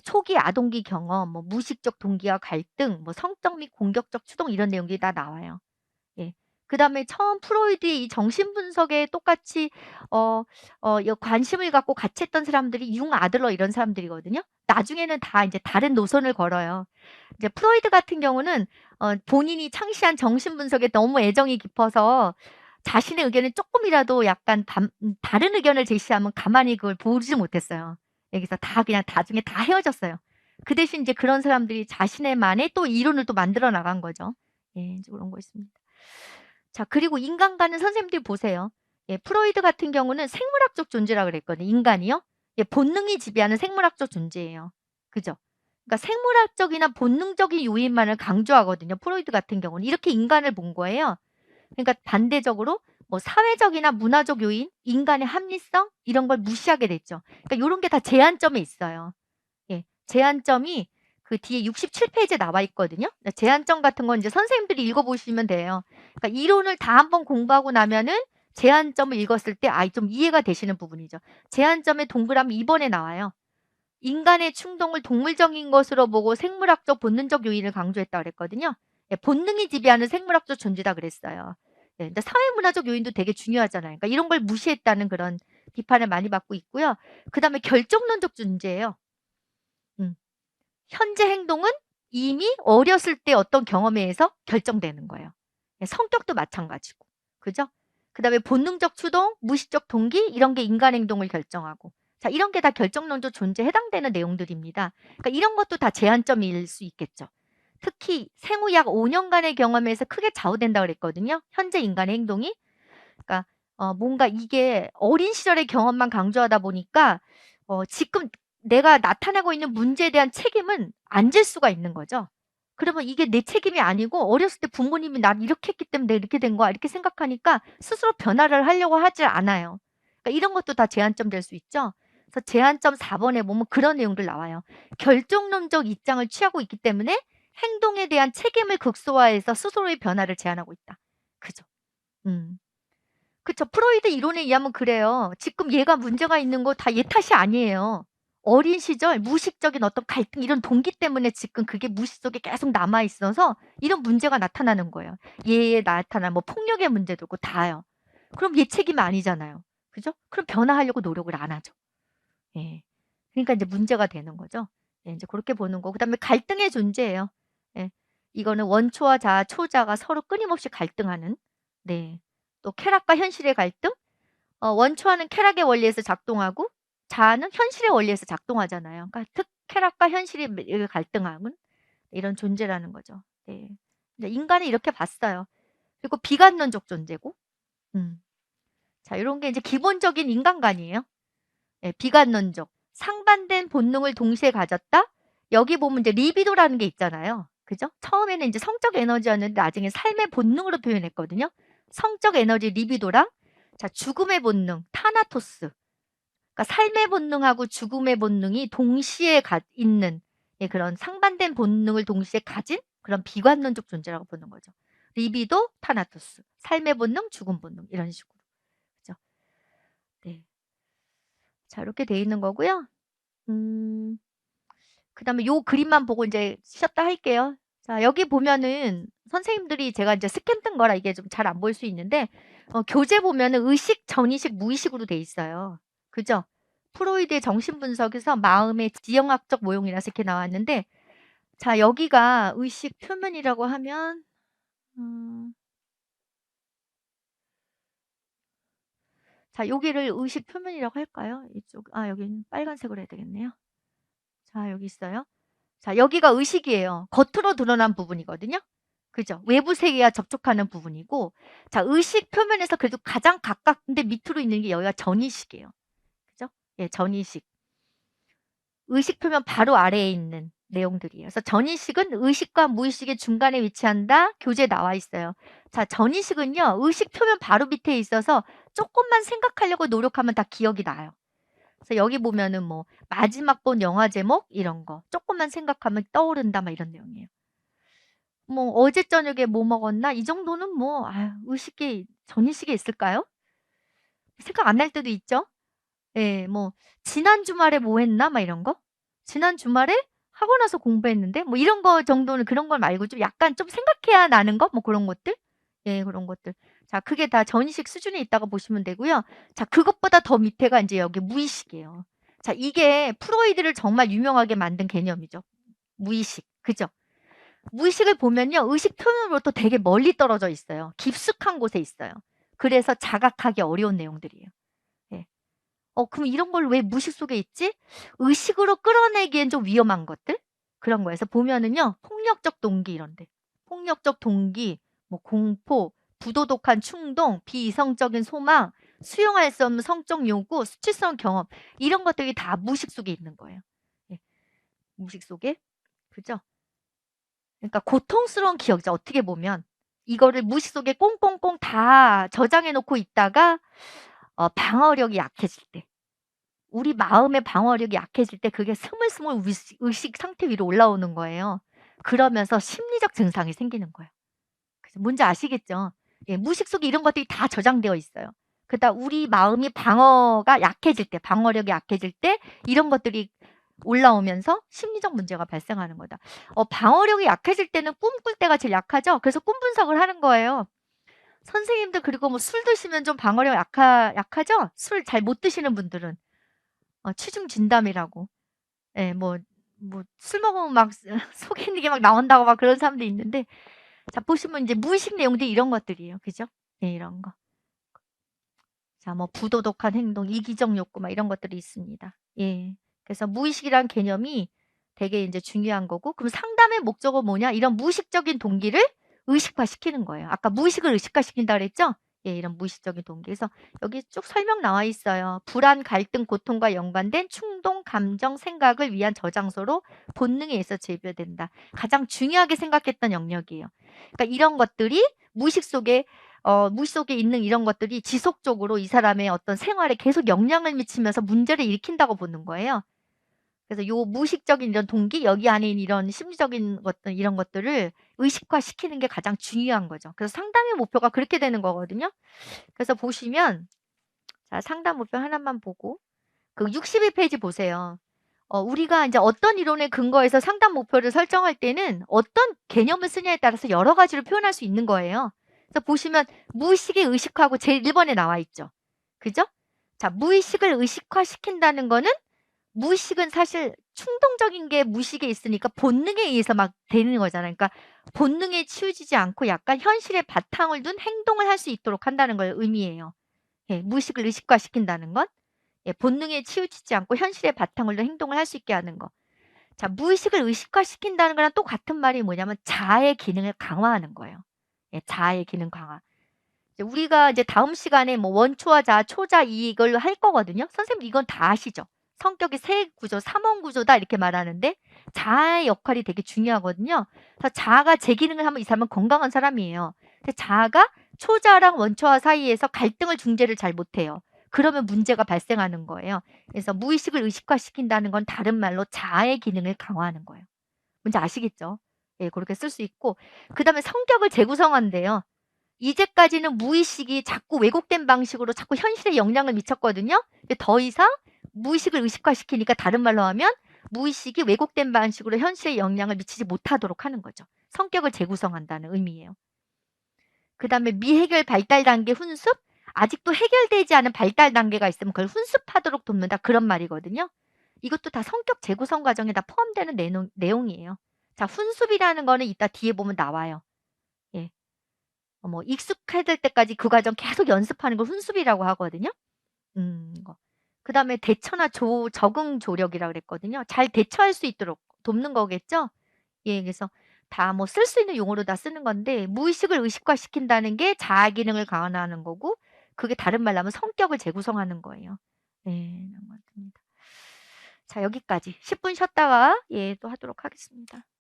초기 아동기 경험, 뭐 무의식적 동기와 갈등, 뭐 성적 및 공격적 추동 이런 내용들이 다 나와요. 예. 그다음에 처음 프로이드의 이 정신 분석에 똑같이 어어여 관심을 갖고 같이 했던 사람들이 융 아들러 이런 사람들이거든요. 나중에는 다 인제 다른 노선을 걸어요. 이제 프로이드 같은 경우는 어 본인이 창시한 정신 분석에 너무 애정이 깊어서 자신의 의견을 쪼끔이라도 약간 담음 다른 의견을 제시하면 가만히 그걸 보지 못했어요. 여기서 다 그냥 나중에 다 헤어졌어요. 그 대신 이제 그런 사람들이 자신의만의 또 이론을 또 만들어 나간 거죠. 예 이제 그런 거 있습니다. 자 그리고 인간과는 선생님들이 보세요. 예 프로이드 같은 경우는 생물학적 존재라 그랬거든요 인간이요. 예 본능이 지배하는 생물학적 존재예요. 그죠? 그러니까 생물학적이나 본능적인 요인만을 강조하거든요 프로이드 같은 경우는. 이렇게 인간을 본 거예요. 그러니까 반대적으로 뭐 사회적이나 문화적 요인, 인간의 합리성 이런 걸 무시하게 됐죠. 그러니까 요런 게 다 제한점에 있어요. 예. 제한점이 그 뒤에 67 페이지에 나와 있거든요. 네 제한점 같은 건 이제 선생님들이 읽어 보시면 돼요. 그러니까 이론을 다 한번 공부하고 나면은 제한점을 읽었을 때아좀 이해가 되시는 부분이죠. 제한점의 동그라미 2 번에 나와요. 인간의 충동을 동물적인 것으로 보고 생물학적 본능적 요인을 강조했다 그랬거든요. 예 본능이 지배하는 생물학적 존재다 그랬어요. 네 근데 사회 문화적 요인도 되게 중요하잖아요. 그러니까 이런 걸 무시했다는 그런 비판을 많이 받고 있고요. 그 다음에 결정론적 존재예요. 음. 현재 행동은 이미 어렸을 때 어떤 경험에 의해서 결정되는 거예요. 예 성격도 마찬가지고. 그죠? 그 다음에 본능적 추동, 무의식적 동기 이런 게 인간 행동을 결정하고 자 이런 게 다 결정론적 존재에 해당되는 내용들입니다. 그러니까 이런 것도 다 제한점일 수 있겠죠. 특히 생후 약 5 년간의 경험에서 크게 좌우된다 그랬거든요 현재 인간의 행동이. 그러니까 어 뭔가 이게 어린 시절의 경험만 강조하다 보니까 어 지금 내가 나타나고 있는 문제에 대한 책임은 안 질 수가 있는 거죠. 그러면 이게 내 책임이 아니고 어렸을 때 부모님이 나를 이렇게 했기 때문에 이렇게 된 거야 이렇게 생각하니까 스스로 변화를 하려고 하질 않아요. 그러니까 이런 것도 다 제한점 될 수 있죠. 그래서 제한점 4 번에 보면 그런 내용들 나와요. 결정론적 입장을 취하고 있기 때문에 행동에 대한 책임을 극소화해서 스스로의 변화를 제한하고 있다. 그죠? 음. 그쵸. 프로이드 이론에 의하면 그래요. 지금 얘가 문제가 있는 거 다 얘 탓이 아니에요. 어린 시절 무의식적인 어떤 갈등 이런 동기 때문에 지금 그게 무의식 속에 계속 남아 있어서 이런 문제가 나타나는 거예요. 얘에 나타난 뭐 폭력의 문제도 있고 다요. 그럼 얘 책임이 아니잖아요. 그죠? 그럼 변화하려고 노력을 안 하죠. 예. 그러니까 인제 문제가 되는 거죠. 예 인제 고렇게 보는 거고 그다음에 갈등의 존재예요. 예. 이거는 원초와 자아, 초자가 서로 끊임없이 갈등하는 네. 또 쾌락과 현실의 갈등? 어 원초와는 쾌락의 원리에서 작동하고 자아는 현실의 원리에서 작동하잖아요. 그러니까 특 쾌락과 현실이 갈등하는 이런 존재라는 거죠. 네. 네 인간을 이렇게 봤어요. 그리고 비관론적 존재고 음. 자 요런 게 이제 기본적인 인간관이에요. 예 비관론적. 상반된 본능을 동시에 가졌다? 여기 보면 이제 리비도라는 게 있잖아요. 그죠? 처음에는 인제 성적 에너지였는데 나중에 삶의 본능으로 표현했거든요. 성적 에너지 리비도랑 자 죽음의 본능 타나토스. 그러니까 삶의 본능하고 죽음의 본능이 동시에 가 있는 예 그런 상반된 본능을 동시에 가진 그런 비관론적 존재라고 보는 거죠. 리비도, 타나토스. 삶의 본능, 죽음 본능 이런 식으로. 그죠? 네. 자 이렇게 돼 있는 거고요. 음. 그 다음에 요 그림만 보고 인제 쉬었다 할게요. 자 여기 보면은 선생님들이 제가 인제 스캔 뜬 거라 이게 좀 잘 안 보일 수 있는데 어 교재 보면은 의식, 전의식, 무의식으로 돼 있어요. 그죠? 프로이드의 정신 분석에서 마음의 지형학적 모형이라서 이렇게 나왔는데 자 여기가 의식 표면이라고 하면 음 자 여기를 의식 표면이라고 할까요? 이쪽 아 여기는 빨간색으로 해야 되겠네요. 자 여기 있어요. 자 여기가 의식이에요. 겉으로 드러난 부분이거든요. 그죠? 외부 세계와 접촉하는 부분이고 자 의식 표면에서 그래도 가장 가깝은데 밑으로 있는 게 여기가 전의식이에요. 그죠? 예 전의식. 의식 표면 바로 아래에 있는 내용들이에요. 그래서 전의식은 의식과 무의식의 중간에 위치한다. 교재에 나와 있어요. 자 전의식은요. 의식 표면 바로 밑에 있어서 쪼끔만 생각하려고 노력하면 다 기억이 나요. 그래서 여기 보면은 뭐 마지막 본 영화 제목 이런 거 쪼끔만 생각하면 떠오른다 막 이런 내용이에요. 뭐 어제 저녁에 뭐 먹었나 이 정도는 뭐 아유 의식이 전의식에 있을까요? 생각 안 날 때도 있죠. 예 뭐 지난 주말에 뭐 했나 막 이런 거? 지난 주말에 하고 나서 공부했는데 뭐 이런 거 정도는 그런 걸 말고 좀 약간 좀 생각해야 나는 거 뭐 그런 것들 예 그런 것들 자 그게 다 전의식 수준에 있다고 보시면 되고요. 자 그것보다 더 밑에가 이제 여기 무의식이에요. 자 이게 프로이드를 정말 유명하게 만든 개념이죠. 무의식. 그죠? 무의식을 보면요 의식 표현으로부터 되게 멀리 떨어져 있어요. 깊숙한 곳에 있어요. 그래서 자각하기 어려운 내용들이에요. 예. 어 그럼 이런 걸 왜 무의식 속에 있지? 의식으로 끌어내기엔 좀 위험한 것들? 그런 거에서 보면은요 폭력적 동기 이런데. 폭력적 동기 뭐 공포 부도덕한 충동 비이성적인 소망 수용할 수 없는 성적 요구 수치스러운 경험 이런 것들이 다 무의식 속에 있는 거예요 예. 무의식 속에 그죠 그러니까 고통스러운 기억이죠 어떻게 보면 이거를 무의식 속에 꽁꽁꽁 다 저장해 놓고 있다가 어, 방어력이 약해질 때 우리 마음의 방어력이 약해질 때 그게 스물스물 의식, 의식 상태 위로 올라오는 거예요. 그러면서 심리적 증상이 생기는 거예요. 그래서 뭔지 아시겠죠? 예, 무의식 속에 이런 것들이 다 저장되어 있어요. 그러다 우리 마음이 방어가 약해질 때, 방어력이 약해질 때 이런 것들이 올라오면서 심리적 문제가 발생하는 거다. 어, 방어력이 약해질 때는 꿈꿀 때가 제일 약하죠. 그래서 꿈 분석을 하는 거예요. 선생님들 그리고 뭐 술 드시면 좀 방어력 약하, 약하죠? 술 잘 못 드시는 분들은 어, 취중 진담이라고. 예, 뭐, 뭐, 술 먹으면 막 속에 있는 게 막 나온다고 막 그런 사람도 있는데, 자, 보시면 이제 무의식 내용들이 이런 것들이에요. 그죠? 예, 이런 거. 자, 뭐, 부도덕한 행동, 이기적 욕구, 막 이런 것들이 있습니다. 예. 그래서 무의식이란 개념이 되게 이제 중요한 거고, 그럼 상담의 목적은 뭐냐? 이런 무의식적인 동기를 의식화시키는 거예요. 아까 무의식을 의식화시킨다 그랬죠? 예, 이런 무의식적인 동기. 그래서 여기 쭉 설명 나와 있어요. 불안, 갈등, 고통과 연관된 충동, 감정, 생각을 위한 저장소로 본능에 의해서 재배된다. 가장 중요하게 생각했던 영역이에요. 그러니까 이런 것들이 무의식 속에 어, 무의식 속에 있는 이런 것들이 지속적으로 이 사람의 어떤 생활에 계속 영향을 미치면서 문제를 일으킨다고 보는 거예요. 그래서 요 무의식적인 이런 동기, 여기 안에 있는 이런 심리적인 것들, 이런 것들을 의식화 시키는 게 가장 중요한 거죠. 그래서 상담의 목표가 그렇게 되는 거거든요. 그래서 보시면, 자, 상담 목표 하나만 보고, 그 62페이지 보세요. 어, 우리가 이제 어떤 이론에 근거해서 상담 목표를 설정할 때는 어떤 개념을 쓰냐에 따라서 여러 가지로 표현할 수 있는 거예요. 그래서 보시면 무의식의 의식하고 제일 1번에 나와 있죠. 그죠? 자, 무의식을 의식화시킨다는 거는 무의식은 사실 충동적인 게 무의식에 있으니까 본능에 의해서 막 되는 거잖아요. 그러니까 본능에 치우치지 않고 약간 현실에 바탕을 둔 행동을 할 수 있도록 한다는 걸 의미해요. 예, 무의식을 의식화시킨다는 건 예, 본능에 치우치지 않고 현실에 바탕을 둔 행동을 할 수 있게 하는 거. 자, 무의식을 의식화시킨다는 거랑 또 같은 말이 뭐냐면 자아의 기능을 강화하는 거예요. 예, 자아의 기능 강화. 이제 우리가 이제 다음 시간에 뭐 원초와 자, 초자 이걸 할 거거든요. 선생님 이건 다 아시죠? 성격이 세 구조, 삼원 구조다 이렇게 말하는데 자아의 역할이 되게 중요하거든요. 그래서 자아가 제 기능을 하면 이 사람은 건강한 사람이에요. 근데 자아가 초자랑 원초와 사이에서 갈등을 중재를 잘 못해요. 그러면 문제가 발생하는 거예요. 그래서 무의식을 의식화시킨다는 건 다른 말로 자아의 기능을 강화하는 거예요. 뭔지 아시겠죠? 예, 그렇게 쓸 수 있고 그 다음에 성격을 재구성한대요. 이제까지는 무의식이 자꾸 왜곡된 방식으로 자꾸 현실에 영향을 미쳤거든요. 근데 더 이상 무의식을 의식화시키니까 다른 말로 하면 무의식이 왜곡된 방식으로 현실에 영향을 미치지 못하도록 하는 거죠. 성격을 재구성한다는 의미예요. 그 다음에 미해결 발달 단계 훈습? 아직도 해결되지 않은 발달 단계가 있으면 그걸 훈습하도록 돕는다. 그런 말이거든요. 이것도 다 성격 재구성 과정에 다 포함되는 내용, 내용이에요. 자, 훈습이라는 거는 이따 뒤에 보면 나와요. 예. 어, 뭐, 익숙해질 때까지 그 과정 계속 연습하는 걸 훈습이라고 하거든요. 음. 그 다음에 대처나 조, 적응 조력이라 고 그랬거든요. 잘 대처할 수 있도록 돕는 거겠죠? 예, 그래서 다 뭐 쓸 수 있는 용어로 다 쓰는 건데, 무의식을 의식화시킨다는 게 자아 기능을 강화하는 거고, 그게 다른 말로 하면 성격을 재구성하는 거예요. 네, 그런 것 같습니다. 자, 여기까지. 10분 쉬었다가, 예, 또 하도록 하겠습니다.